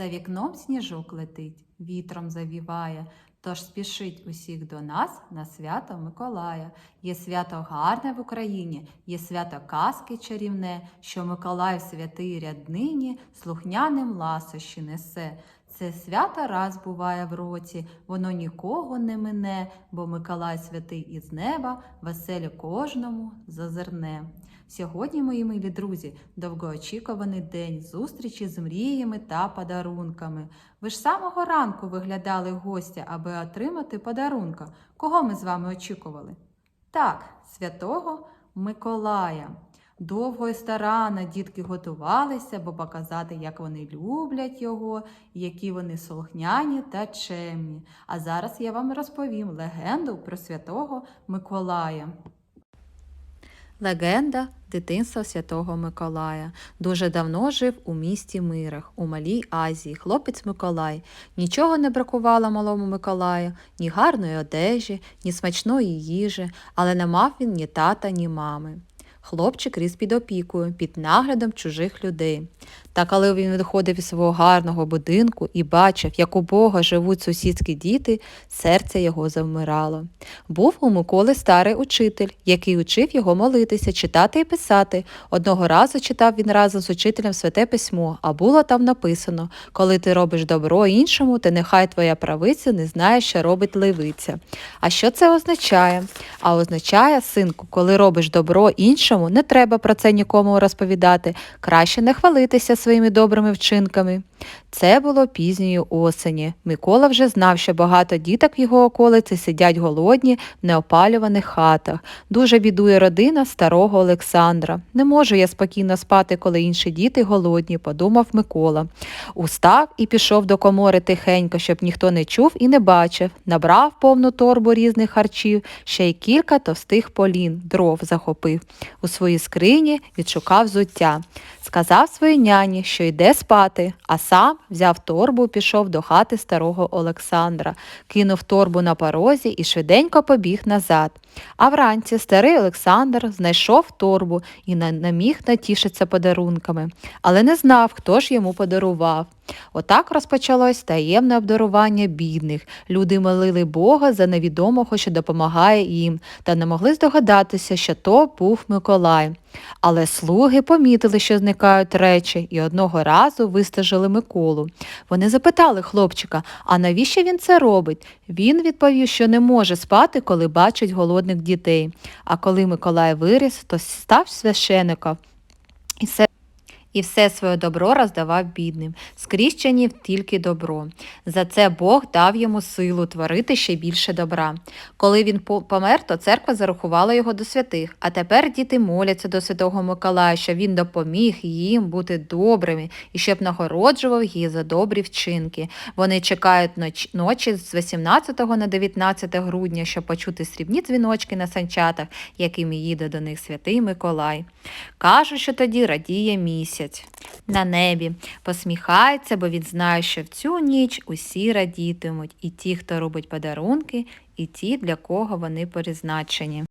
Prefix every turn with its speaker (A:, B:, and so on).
A: вікном сніжок летить, вітром завіває. Тож спішить усіх до нас на свято Миколая. Є свято гарне в Україні, є свято казки чарівне, що Миколай святий ряднині слухняним ласощі несе. Це свято раз буває в році, воно нікого не мине, бо Миколай святий із неба, веселі кожному зазирне. Сьогодні, мої милі друзі, довгоочікуваний день зустрічі з мріями та подарунками. Ви ж самого ранку виглядали гостя, аби отримати подарунка. Кого ми з вами очікували? Так, святого Миколая. Довго і старанно дітки готувалися, бо показати, як вони люблять його, які вони слухняні та чемні. А зараз я вам розповім легенду про святого Миколая. Легенда дитинства святого Миколая. Дуже давно жив у місті Мирах, у Малій Азії, хлопець Миколай. Нічого не бракувало малому Миколаю, ні гарної одежі, ні смачної їжі, але не мав він ні тата, ні мами. Хлопчик ріс під опікою, під наглядом чужих людей. Та коли він виходив із свого гарного будинку і бачив, як у Бога живуть сусідські діти, серце його завмирало. Був у Миколи старий учитель, який учив його молитися, читати і писати. Одного разу читав він разом з учителем святе письмо, а було там написано: коли ти робиш добро іншому, то нехай твоя правиця не знає, що робить левиця. А що це означає? А означає, синку, коли робиш добро іншому, не треба про це нікому розповідати, краще не хвалитися своїми добрими вчинками. Це було пізньої осені. Микола вже знав, що багато діток в його околиці сидять голодні в неопалюваних хатах. Дуже бідує родина старого Олександра. Не можу я спокійно спати, коли інші діти голодні, подумав Микола. Устав і пішов до комори тихенько, щоб ніхто не чув і не бачив. Набрав повну торбу різних харчів, ще й кілька товстих полін, дров захопив. У своїй скрині відшукав зуття. Сказав своїй няні, що йде спати, а сам взяв торбу пішов до хати старого Олександра, кинув торбу на порозі і швиденько побіг назад. А вранці старий Олександр знайшов торбу і не міг натішитися подарунками, але не знав, хто ж йому подарував. Отак розпочалось таємне обдарування бідних. Люди молили Бога за невідомого, що допомагає їм, та не могли здогадатися, що то був Миколай. Але слуги помітили, що зникають речі, і одного разу вистежили Миколу. Вони запитали хлопчика, а навіщо він це робить? Він відповів, що не може спати, коли бачить голодних дітей. А коли Миколай виріс, то став священика. І і все своє добро роздавав бідним. Скрізь чинів тільки добро. За це Бог дав йому силу творити ще більше добра. Коли він помер, то церква зарахувала його до святих. А тепер діти моляться до святого Миколая, щоб він допоміг їм бути добрими і щоб нагороджував їх за добрі вчинки. Вони чекають ноч- ночі з 18 на 19 грудня, щоб почути срібні дзвіночки на санчатах, якими їде до них святий Миколай. Кажуть, що тоді радіє місяць на небі, посміхається, бо він знає, що в цю ніч усі радітимуть, і ті, хто робить подарунки, і ті, для кого вони призначені.